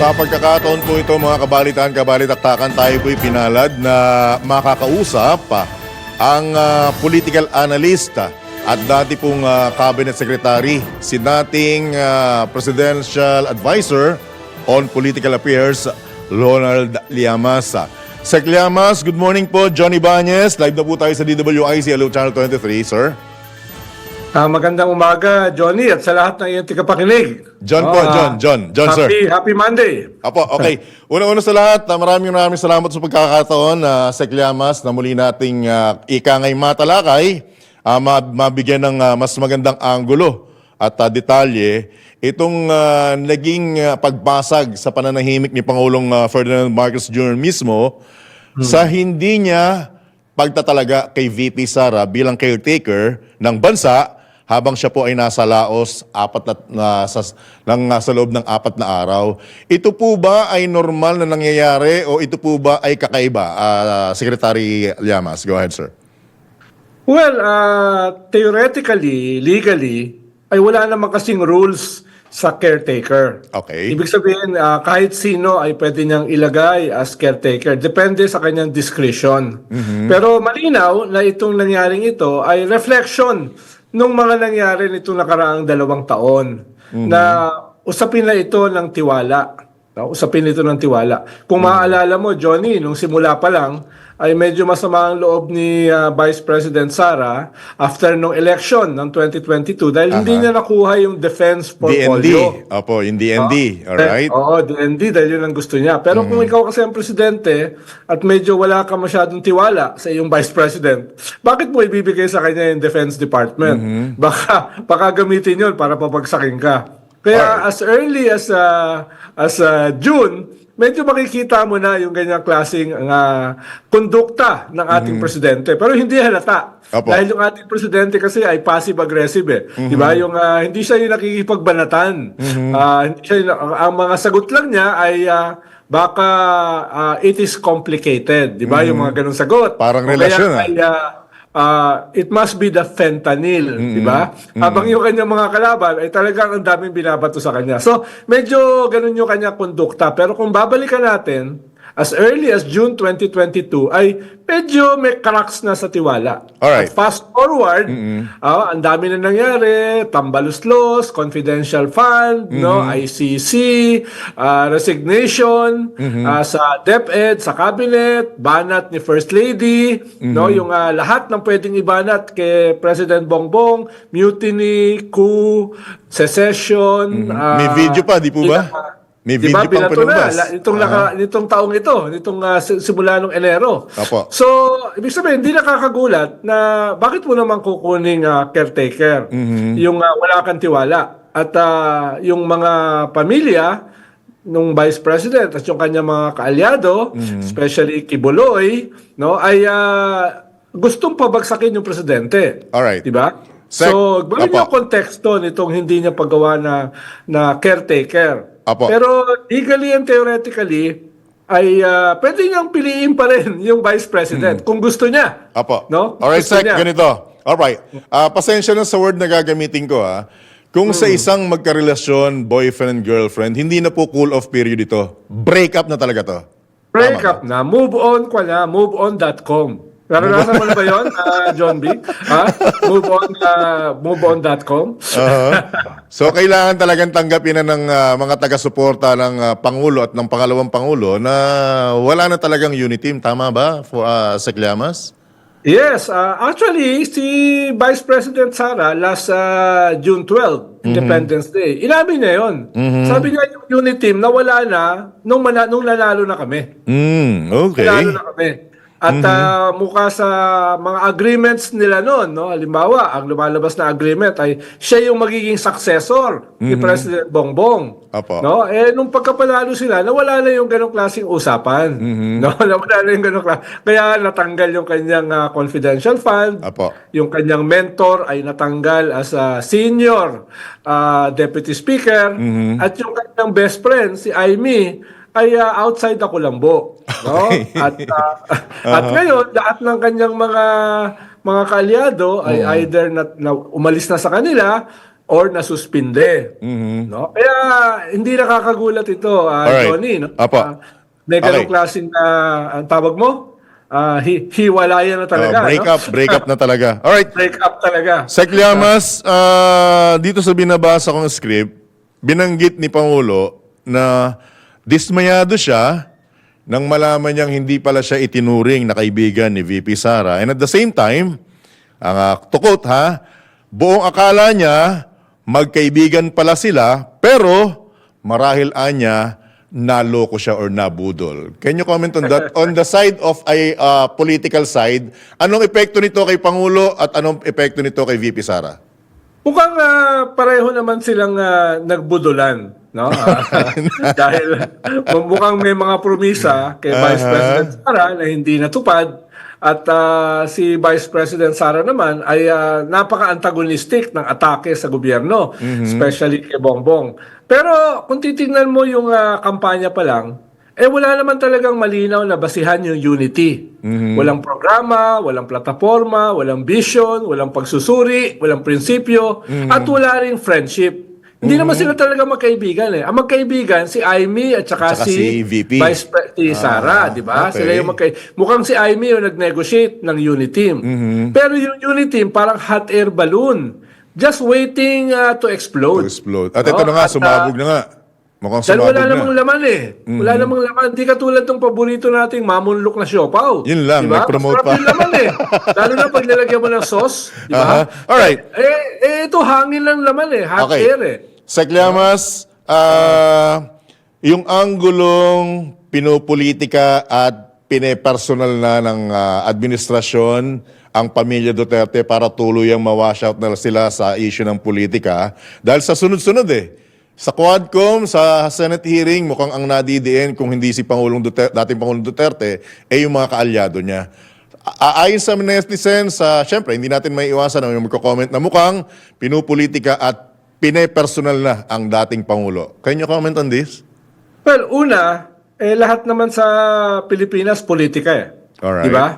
Sa pagkakataon po ito mga kabalitan, kabalitaktakan, tayo po'y pinalad na makakausap pa ang ah, political analyst ah, at dati pong ah, cabinet secretary, si dating ah, presidential advisor on political affairs, Ronald Llamas. Sec Llamas, good morning po. Johnny Banez, live na po tayo sa DWIC, Hello Channel 23, sir. Ah, magandang umaga, Johnny, at sa lahat ng iyong tigapakinig. John po, Ah, John, John, John, sir. happy, Happy Monday. Apo, okay. Una-una sa lahat, ah, maraming maraming salamat sa pagkakataon na Sec Llamas na muli nating uh, ikangay matalakay, ma- mabigyan ng ah, mas magandang anggulo at ah, detalye itong ah, naging ah, pagbasag sa pananahimik ni Pangulong ah, Ferdinand Marcos Jr. mismo sa hindi niya pagtatalaga kay VP Sara bilang caretaker ng bansa habang siya po ay nasa Laos apat na, na sa lang sa loob ng apat na araw. Ito po ba ay normal na nangyayari o ito po ba ay kakaiba? Ah, Secretary Llamas, go ahead, sir. Well, ah, theoretically, legally, ay wala naman kasing rules sa caretaker. Okay. Ibig sabihin, ah, kahit sino ay pwede niyang ilagay as caretaker. Depende sa kanyang discretion. Pero malinaw na itong nangyaring ito ay reflection nung mga nangyari nitong nakaraang dalawang taon na usapin na ito ng tiwala. No? Usapin ito ng tiwala. Kung maaalala mo, Johnny, nung simula pa lang, ay medyo masama ang loob ni ah, Vice President Sara after nung election ng 2022 dahil hindi niya nakuha yung defense DND. portfolio. Opo, yung DND. Alright? Eh, Oo, DND dahil yun ang gusto niya. Pero kung ikaw kasi ang presidente at medyo wala ka masyadong tiwala sa iyong vice president, bakit mo ibibigay sa kanya yung defense department? Baka, baka gamitin yun para papagsakin ka. Kaya as early as uh, as uh, June, medyo makikita mo na yung ganyang klaseng uh, kondukta ng ating presidente. Pero hindi halata. Opo. Dahil yung ating presidente kasi ay passive-aggressive eh. Di ba? Yung, ah, hindi siya yung nakikipagbanatan. Ah, hindi siya yung, ang, mga sagot lang niya ay ah, baka ah, it is complicated. Di ba? Yung mga ganong sagot. Parang O kaya relasyon, ah. ay, ah, ah, it must be the fentanyl. Di ba? Habang yung kanyang mga kalaban ay talagang ang daming binabato sa kanya. So, medyo ganun yung kanyang kondukta. Pero kung babalikan natin, as early as June 2022 ay medyo may cracks na sa tiwala. Alright. At fast forward, ah, ang dami na nangyari, tambaluslos, confidential fund, no, ICC, ah, resignation, ah, sa DepEd, sa cabinet, banat ni First Lady, no, yung ah, lahat ng pwedeng ibanat kay President Bongbong, mutiny, coup, secession, ah, May video pa, di po ba? ina- May Di video pang binato na, nitong, naka, nitong taong ito, nitong si- simula nung Enero. Apo. So, ibig sabihin, hindi nakakagulat na bakit mo naman kukuning ah, caretaker, yung ah, wala kang tiwala. At ah, yung mga pamilya nung Vice President at yung kanyang mga kaalyado, especially Kibuloy, no, ay ah, gustong pabagsakin yung presidente. Alright. Di ba? So, balik Apo. yung konteksto nitong hindi niya paggawa na, na caretaker. Apo. Pero legally and theoretically, ay ah, pwede niyang piliin pa rin yung vice president kung gusto niya. Apo. No? Alright, Sec, niya. ganito. Alright. Ah, pasensya na sa word na gagamitin ko ha. Kung sa isang magkarelasyon, boyfriend and girlfriend, hindi na po cool off period ito. Break up na talaga to. Break up na. Move on ka na. MoveOn.com. Naranasan mo na ba yun, ah, John B? Ha? Move on, ah, moveon.com. Uh-huh. So kailangan talagang tanggapin na ng ah, mga taga-suporta ng ah, Pangulo at ng pangalawang Pangulo na wala na talagang unity team. Tama ba, for, uh, Sec Llamas? Yes, uh, actually, si Vice President Sara last uh, June 12, Independence Day, inamin niya yon. Sabi niya yung unit team na wala na nung, nung nanalo na kami. Mm, okay. Nanalo na kami. At uh, mukha sa mga agreements nila noon, no? halimbawa, ang lumalabas na agreement ay siya yung magiging successor ni President Bongbong. Apo. No? Eh, nung pagkapanalo sila, nawala na yung ganong klaseng usapan. No? Nawala na yung ganong klase. Kaya natanggal yung kanyang ah, confidential fund. Apo. Yung kanyang mentor ay natanggal as a senior ah, deputy speaker. At yung kanyang best friend, si Aimee, ay ah, outside ako lambo. No? At, ah, at ngayon, lahat ng kanyang mga mga kaalyado ay either na, na umalis na sa kanila or nasuspinde. No? Kaya hindi nakakagulat ito, ah, Alright. Johnny. No? Apo. Ah, may ganong Okay. klaseng na, ang tawag mo? Ah, hi- hiwalayan na talaga. Oh, break no? up, break up na talaga. Alright. break up talaga. Sek Llamas, ah, dito sa binabasa kong script, binanggit ni Pangulo na dismayado siya nang malaman niyang hindi pala siya itinuring na kaibigan ni VP Sara. And at the same time, ang ah, tukot ha, buong akala niya magkaibigan pala sila, pero marahil anya naloko siya or nabudol. Can you comment on that? on the side of a ah, political side, anong epekto nito kay Pangulo at anong epekto nito kay VP Sara? Mukhang ah, pareho naman silang ah, nagbudulan, no? Ah, dahil mukhang may mga promisa kay Vice Aha. President Sara na hindi natupad at ah, si Vice President Sara naman ay ah, napaka-antagonistic ng atake sa gobyerno, especially kay Bongbong. Pero kung titingnan mo yung ah, kampanya pa lang, eh wala naman talagang malinaw na basihan yung unity. Walang programa, walang plataforma, walang vision, walang pagsusuri, walang prinsipyo, at wala ring friendship. Hindi naman sila talaga magkaibigan eh. Ang magkaibigan si Aimee at saka, Tsaka si, si VP. Vice Pre- si Sara, di ba? okay. Sila yung magkay Mukhang si Aimee yung nag-negotiate ng unity team. Pero yung unity team parang hot air balloon. Just waiting uh, to To explode. explode. At No? ito na nga, At, sumabog na nga. Mukhang sumabog wala na. namang laman eh. Wala namang laman. Hindi katulad ng paborito nating mamunlok na siopaw. Yun lang, Diba? nag-promote pa. yung laman eh. Lalo na pag nilagyan mo ng sauce. Di Aha. ba? Alright. Eh, eh, ito hangin lang laman eh. Hot Okay. air eh. Sek Llamas, ah, yung anggulong pinopolitika at pinepersonal na ng ah, administrasyon ang pamilya Duterte para tuluyang mawash out na sila sa issue ng politika dahil sa sunod-sunod eh. Sa Quadcom, sa Senate hearing, mukhang ang nadidiin kung hindi si Pangulong Duterte, dating Pangulong Duterte, eh yung mga kaalyado niya. A- Ayon sa netizens, sa syempre, hindi natin may iwasan na may magko-comment na mukhang pinupolitika at pinepersonal na ang dating Pangulo. Can you comment on this? Well, una, eh, lahat naman sa Pilipinas, politika eh. Alright. Di ba?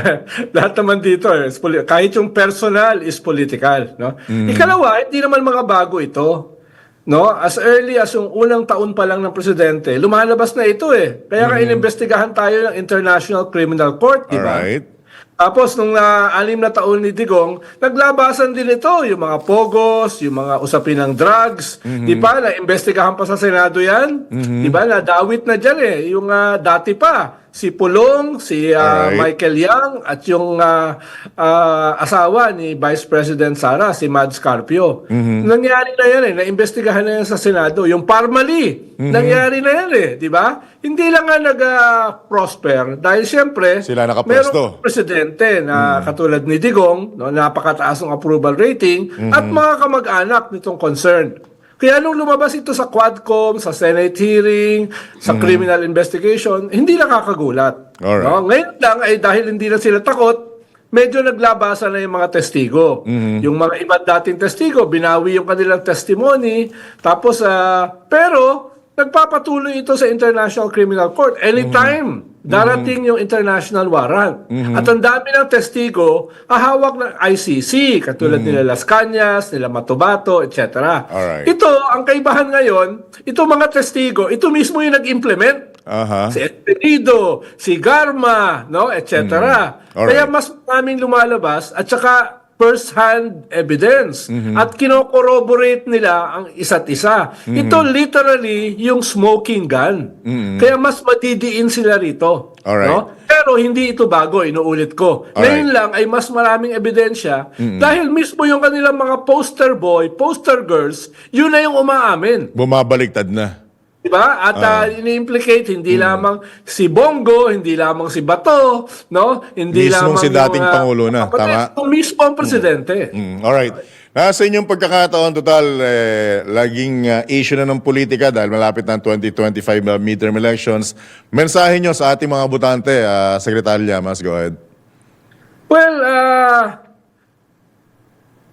lahat naman dito, eh, is kahit yung personal is political. No? Mm. Ikalawa, hindi naman mga bago ito. No? As early as yung unang taon pa lang ng presidente, lumalabas na ito eh. Kaya nga inimbestigahan tayo ng International Criminal Court, di ba? Alright. Tapos nung na anim na taon ni Digong, naglabasan din ito, yung mga pogos, yung mga usapin ng drugs. Di ba? Na-investigahan pa sa Senado yan. Di ba? Nadawit na dyan eh. Yung ah, dati pa, si Pulong, si Alright. Michael Yang, at yung ah, ah, asawa ni Vice President Sara, si Mads Carpio. Nangyari na yan eh. Na-investigahan na yan sa Senado. Yung Parmali, nangyari na yan eh. Di ba? Hindi lang nga nag-prosper dahil siyempre, Sila nakapwesto. merong presidente na katulad ni Digong, no, napakataas ng approval rating, at mga kamag-anak nitong concerned. Kaya nung lumabas ito sa Quadcom, sa Senate hearing, sa criminal investigation, hindi nakakagulat. Alright. No? Ngayon lang ay dahil hindi na sila takot, medyo naglabasan na yung mga testigo. Yung mga ibang dating testigo, binawi yung kanilang testimony, tapos, ah, pero, nagpapatuloy ito sa International Criminal Court. Anytime, darating yung international warrant. At ang dami ng testigo, hahawak ng ICC, katulad nila Las Cañas, nila Matobato, etc. Alright. Ito, ang kaibahan ngayon, ito mga testigo, ito mismo yung nag-implement Aha. si Esperido, si Garma, no, etc. Mm. Alright. Kaya mas maraming lumalabas at saka first-hand evidence Mm-hmm. at kino-corroborate nila ang isa't isa. Mm-hmm. Ito literally yung smoking gun. Kaya mas matidiin sila rito. Alright. No? Pero hindi ito bago, inuulit ko. Ngayon lang ay mas maraming ebidensya Mm-hmm. dahil mismo yung kanilang mga poster boy, poster girls, yun na yung umaamin. Bumabaliktad na. Diba? At uh, ini-implicate hindi lamang si Bongo, hindi lamang si Bato, no? Hindi Mismong lamang si dating yung, ah, Pangulo na, kapatid, tama? yung mismo ang presidente. Mm, alright. Nasa inyong pagkakataon, total, eh, laging ah, issue na ng politika dahil malapit na ang 2025 uh, midterm elections. Mensahe nyo sa ating mga butante, uh, Secretary Llamas, go ahead. Well, ah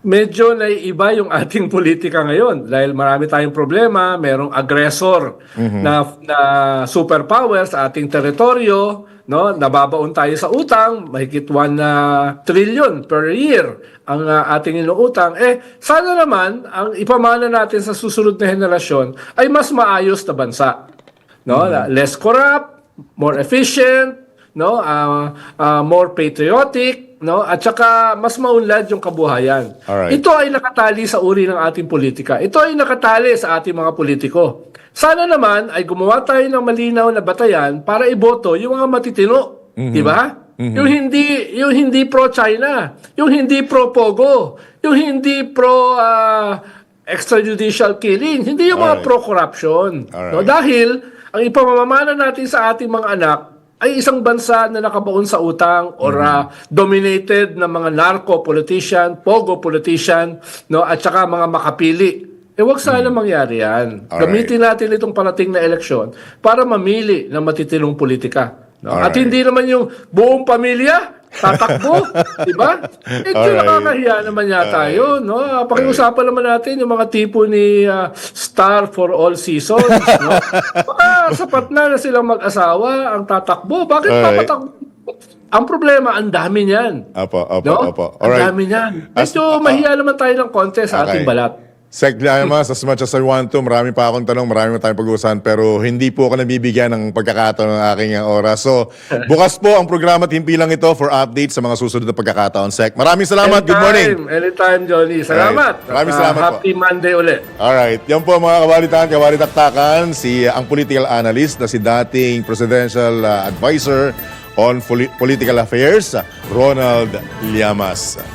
medyo naiiba yung ating politika ngayon dahil marami tayong problema, merong aggressor na na superpower sa ating teritoryo, no? Nababaon tayo sa utang, mahigit 1 na trillion per year ang ah, ating inuutang. Eh sana naman ang ipamana natin sa susunod na henerasyon ay mas maayos na bansa. No? Less corrupt, more efficient, no Ah, ah, more patriotic no? At saka mas maunlad yung kabuhayan. Alright. ito ay nakatali sa uri ng ating politika. Ito ay nakatali sa ating mga politiko. Sana naman ay gumawa tayo ng malinaw na batayan para iboto yung mga matitino. Di ba? Yung hindi yung hindi pro China yung hindi pro Pogo yung hindi pro ah, extrajudicial killing. Hindi yung mga Alright. pro corruption no? Alright. dahil ang ipamamana natin sa ating mga anak ay isang bansa na nakabaon sa utang or ah, dominated ng mga narco politician, pogo politician, no, at saka mga makapili. Eh wag sana mangyari 'yan. Alright. Gamitin natin itong parating na eleksyon para mamili ng matitinong politika. No? At hindi naman yung buong pamilya tatakbo, di ba? Ito Alright. nakakahiya naman yata yun, no? Pakiusapan naman natin yung mga tipo ni ah, Star for All Seasons, no? Baka sapat na na silang mag-asawa ang tatakbo. Bakit Alright. papatakbo? Ang problema, ang dami niyan. Apo, apo, No? apo. Ang Alright. dami niyan. As- Medyo mahiya naman tayo ng konti sa Okay. ating balat. Sec Llamas, as much as I want to, marami pa akong tanong, marami pa tayong pag-uusahan, pero hindi po ako nabibigyan ng pagkakataon ng aking uh, oras. So, bukas po ang programa at himpilang ito for update sa mga susunod na pagkakataon, Sec. Maraming salamat. Good morning. Anytime, anytime, Johnny. Salamat. Maraming At, ah, salamat po. Happy Monday ulit. Alright, yan po mga kabalitan, kabalitaktakan, si uh, ang political analyst na si dating presidential uh, advisor on poli- political affairs, Ronald Llamas.